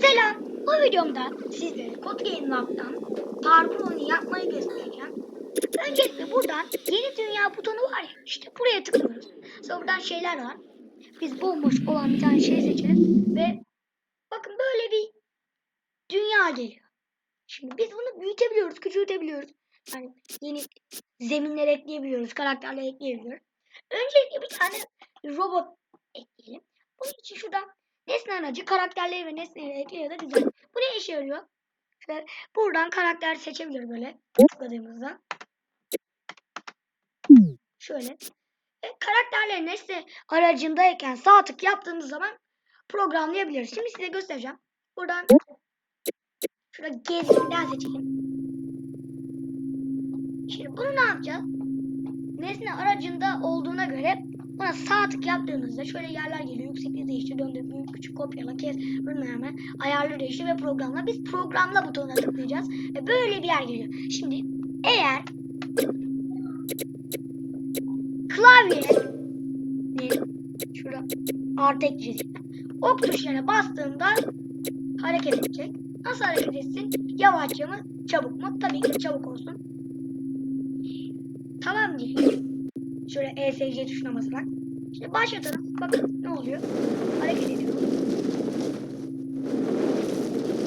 Selam. Bu videomda sizlere Code Game Lab'dan parkur oyunu yapmayı göstereceğim. Öncelikle buradan yeni dünya butonu var ya işte buraya tıklıyoruz. Sonra buradan şeyler var. Biz bomboş olan bir tane şey seçelim ve bakın böyle bir dünya geliyor. Şimdi biz bunu büyütebiliyoruz, küçültebiliyoruz. Yani yeni zeminler ekleyebiliyoruz, karakterler ekleyebiliyoruz. Öncelikle bir tane robot ekleyelim. Nesne aracı karakterleri ve nesneleri ekliyor da güzel. Bu ne işe yarıyor? Şöyle buradan karakter seçebiliyoruz böyle tıkladığımızda. Şöyle. E, karakterleri nesne aracındayken sağ tık yaptığımız zaman programlayabiliriz. Şimdi size göstereceğim. Buradan şurada gezginden seçelim. Şimdi bunu ne yapacağız? Nesne aracında olduğuna göre buna sağ tık yaptığınızda şöyle yerler geliyor. Yüksekliği değiştir, döndür, büyük, küçük, kopyala, kes, hemen ayarlı değiştir ve programla. Biz programla butonuna tıklayacağız. Ve böyle bir yer geliyor. Şimdi eğer klavye şurada artı ekleyeceğiz. Ok tuşlarına bastığında hareket edecek. Nasıl hareket etsin? Yavaşça mı? Çabuk mu? Tabii ki çabuk olsun. Tamam diyelim. Şöyle ESC tuşuna basarak. Şimdi başlatalım. Bakın ne oluyor? Hareket ediyor.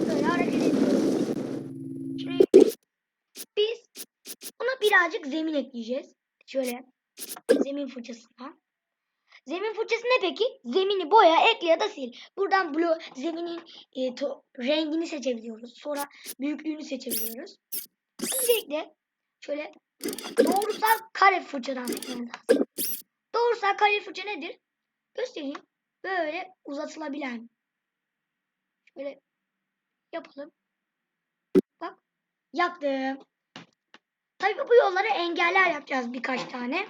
Böyle hareket ediyor. Şimdi biz buna birazcık zemin ekleyeceğiz. Şöyle zemin fırçasından. Zemin fırçası ne peki? Zemini boya, ekle ya da sil. Buradan blue zeminin e, to, rengini seçebiliyoruz. Sonra büyüklüğünü seçebiliyoruz. Öncelikle şöyle doğrusal kare fırçadan lazım. Doğrusal kare fırça nedir? Göstereyim. Böyle uzatılabilen. Şöyle yapalım. Bak yaptım. Tabii bu yollara engeller yapacağız birkaç tane.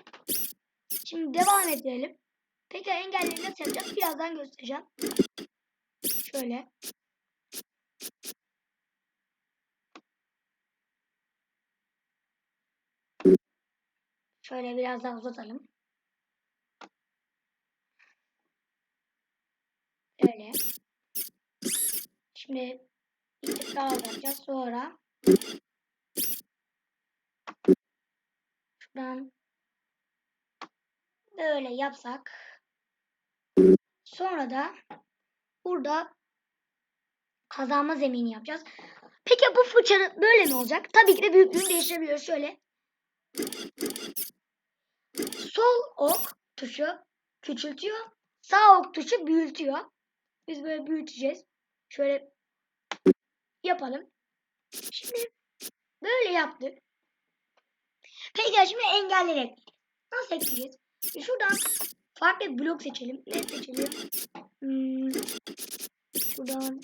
Şimdi devam edelim. Peki engelleri nasıl yapacağız? Birazdan göstereceğim. Şöyle. Şöyle biraz daha uzatalım. Öyle. Şimdi bir tık daha uzatacağız. Sonra şuradan böyle yapsak sonra da burada kazanma zemini yapacağız. Peki bu fırça böyle mi olacak? Tabii ki de büyüklüğünü değiştirebiliyoruz. Şöyle sol ok tuşu küçültüyor. Sağ ok tuşu büyütüyor. Biz böyle büyüteceğiz. Şöyle yapalım. Şimdi böyle yaptık. Peki şimdi engelleri ekleyelim. Nasıl ekleyeceğiz? Şuradan farklı bir blok seçelim. Ne seçelim? Hmm, şuradan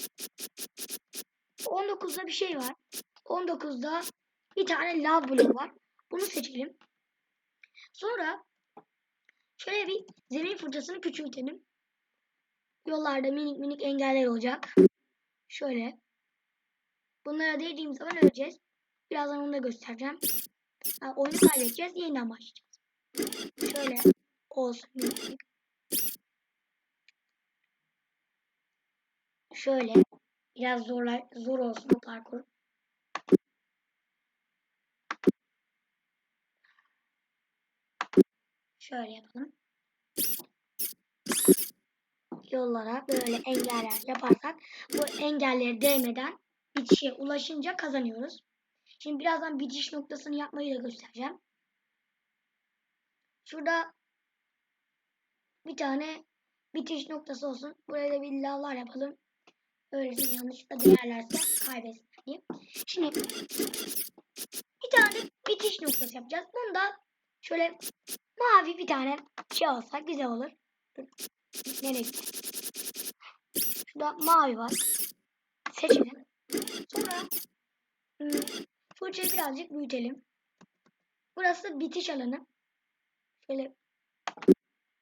19'da bir şey var. 19'da bir tane lav bloğu var. Bunu seçelim. Sonra şöyle bir zemin fırçasını küçültelim. Yollarda minik minik engeller olacak. Şöyle. Bunlara değdiğimiz zaman öleceğiz. Birazdan onu da göstereceğim. Yani oyunu kaybedeceğiz. Yeniden başlayacağız. Şöyle olsun. Şöyle. Biraz zorla, zor olsun bu parkur. Şöyle yapalım. Yollara böyle engeller yaparsak bu engelleri değmeden bitişe ulaşınca kazanıyoruz. Şimdi birazdan bitiş noktasını yapmayı da göstereceğim. Şurada bir tane bitiş noktası olsun. Buraya da bir lavlar yapalım. Öylesine yanlışlıkla değerlerse kaybetsin. Şimdi bir tane bitiş noktası yapacağız. Bunu da şöyle mavi bir tane şey olsa güzel olur. Nereye gitti? Şurada mavi var. Seçelim. Sonra hmm, fırçayı birazcık büyütelim. Burası bitiş alanı. Şöyle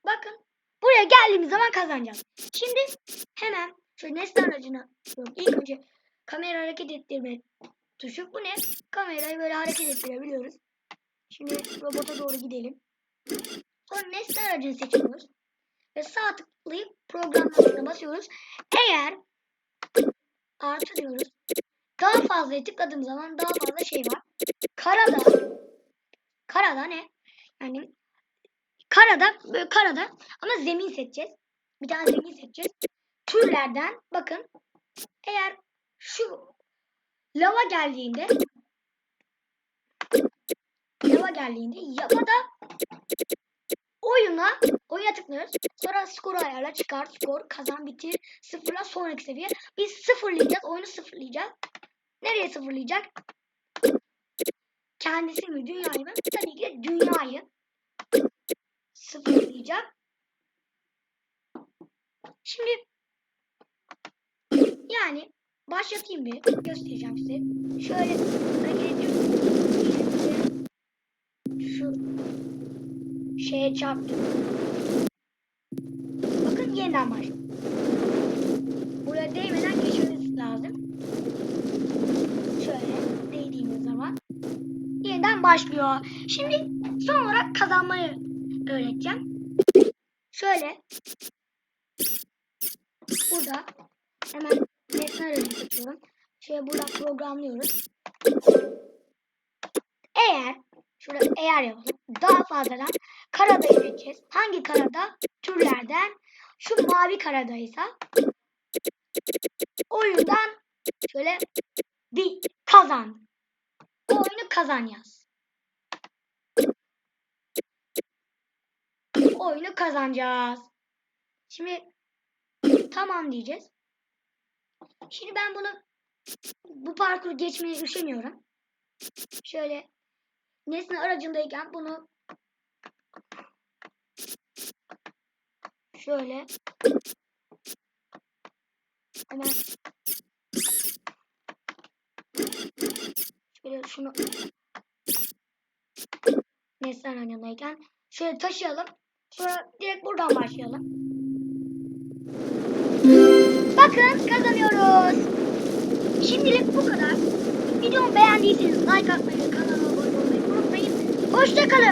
bakın. Buraya geldiğimiz zaman kazanacağız. Şimdi hemen şöyle nesne aracına. İlk önce kamera hareket ettirme tuşu. Bu ne? Kamerayı böyle hareket ettirebiliyoruz. Şimdi robota doğru gidelim. Sonra nesne aracını seçiyoruz. Ve sağ tıklayıp programlamasına basıyoruz. Eğer Artı diyoruz. Daha fazla tıkladığım zaman daha fazla şey var. Karada. Karada ne? Yani karada böyle karada ama zemin seçeceğiz. Bir tane zemin seçeceğiz. Türlerden bakın eğer şu lava geldiğinde lava geldiğinde ya da oyuna oyuna tıklıyoruz. Sonra skoru ayarla çıkar skor kazan bitir sıfırla sonraki seviye. Biz sıfırlayacağız. Oyunu sıfırlayacağız. Nereye sıfırlayacak? Kendisi mi dünyayı mı? Tabii ki de dünyayı sıfırlayacak. Şimdi yani başlatayım bir göstereceğim size. Şöyle hareket ediyorum. Şu şeye çarptım. Bakın yeniden başladı. Buraya değmeden geçmemiz lazım. Şöyle değdiğimiz zaman yeniden başlıyor. Şimdi son olarak kazanmayı öğreteceğim. Şöyle burada hemen nesne seçiyorum. Şöyle burada programlıyoruz. Eğer şurada eğer yapalım. Daha fazladan karada seçeceğiz. Hangi karada? Türlerden. Şu mavi karadaysa oyundan şöyle bir kazan. O oyunu kazan yaz. Oyunu kazanacağız. Şimdi tamam diyeceğiz. Şimdi ben bunu bu parkuru geçmeye üşeniyorum. Şöyle nesne aracındayken bunu şöyle hemen şöyle şunu nesne aracındayken şöyle taşıyalım. Sonra direkt buradan başlayalım. Bakın kazanıyoruz. Şimdilik bu kadar. Videomu beğendiyseniz like atmayı, kanala abone olmayı unutmayın. Hoşçakalın.